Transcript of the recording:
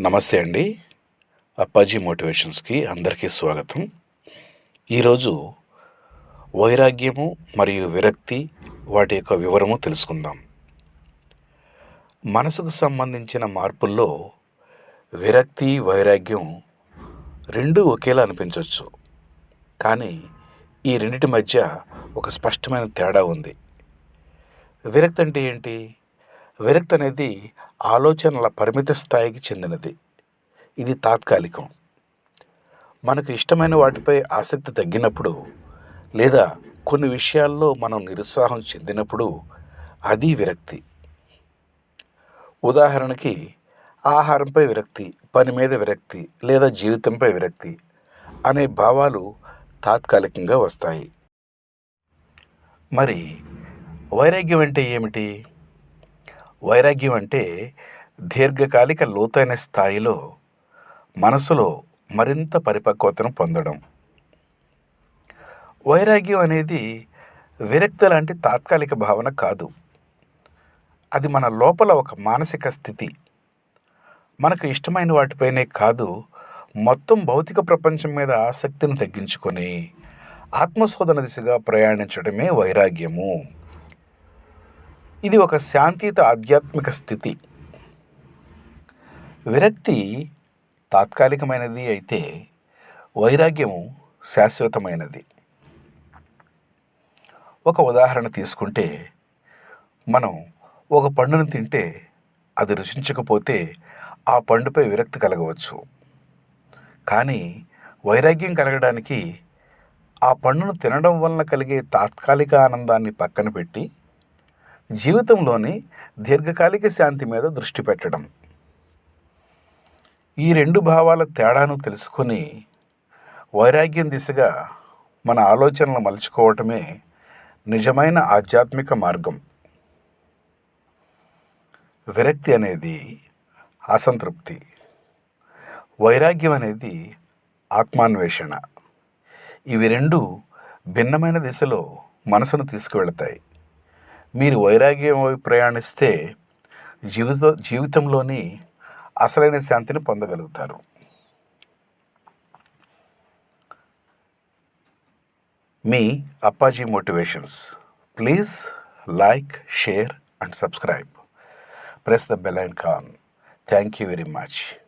నమస్తే అండి. అప్పాజీ మోటివేషన్స్కి అందరికీ స్వాగతం. ఈరోజు వైరాగ్యము మరియు విరక్తి వాటి యొక్క వివరము తెలుసుకుందాం. మనసుకు సంబంధించిన మార్పుల్లో విరక్తి వైరాగ్యం రెండూ ఒకేలా అనిపించవచ్చు కానీ ఈ రెండింటి మధ్య ఒక స్పష్టమైన తేడా ఉంది. విరక్తి అంటే ఏంటి? విరక్తి అనేది ఆలోచనల పరిమిత స్థాయికి చెందినది. ఇది తాత్కాలికం. మనకు ఇష్టమైన వాటిపై ఆసక్తి తగ్గినప్పుడు లేదా కొన్ని విషయాల్లో మనం నిరుత్సాహం చెందినప్పుడు అది విరక్తి. ఉదాహరణకి ఆహారంపై విరక్తి పని మీద విరక్తి లేదా జీవితంపై విరక్తి అనే భావాలు తాత్కాలికంగా వస్తాయి. మరి వైరాగ్యం అంటే ఏమిటి? వైరాగ్యం అంటే దీర్ఘకాలిక లోతైన స్థాయిలో మనసులో మరింత పరిపక్వతను పొందడం. వైరాగ్యం అనేది విరక్తి లాంటి తాత్కాలిక భావన కాదు. అది మన లోపల ఒక మానసిక స్థితి. మనకు ఇష్టమైన వాటిపైనే కాదు మొత్తం భౌతిక ప్రపంచం మీద ఆసక్తిని తగ్గించుకొని ఆత్మశోధన దిశగా ప్రయాణించడమే వైరాగ్యము. ఇది ఒక శాంతియుత ఆధ్యాత్మిక స్థితి. విరక్తి తాత్కాలికమైనది అయితే వైరాగ్యము శాశ్వతమైనది. ఒక ఉదాహరణ తీసుకుంటే మనం ఒక పండును తింటే అది రుచించకపోతే ఆ పండుపై విరక్తి కలగవచ్చు. కానీ వైరాగ్యం కలగడానికి ఆ పండును తినడం వలన కలిగే తాత్కాలిక ఆనందాన్ని పక్కన పెట్టి జీవితంలోని దీర్ఘకాలిక శాంతి మీద దృష్టి పెట్టడం. ఈ రెండు భావాల తేడాను తెలుసుకొని వైరాగ్యం దిశగా మన ఆలోచనలు మలుచుకోవటమే నిజమైన ఆధ్యాత్మిక మార్గం. విరక్తి అనేది అసంతృప్తి. వైరాగ్యం అనేది ఆత్మాన్వేషణ. ఇవి రెండు భిన్నమైన దిశలో మనసును తీసుకువెళతాయి. మీరు వైరాగ్యం వైపు ప్రయాణిస్తే జీవిత జీవితంలోని అసలైన శాంతిని పొందగలుగుతారు. మీ Appaji motivations. Please like share and subscribe. Press the bell and icon thank you very much.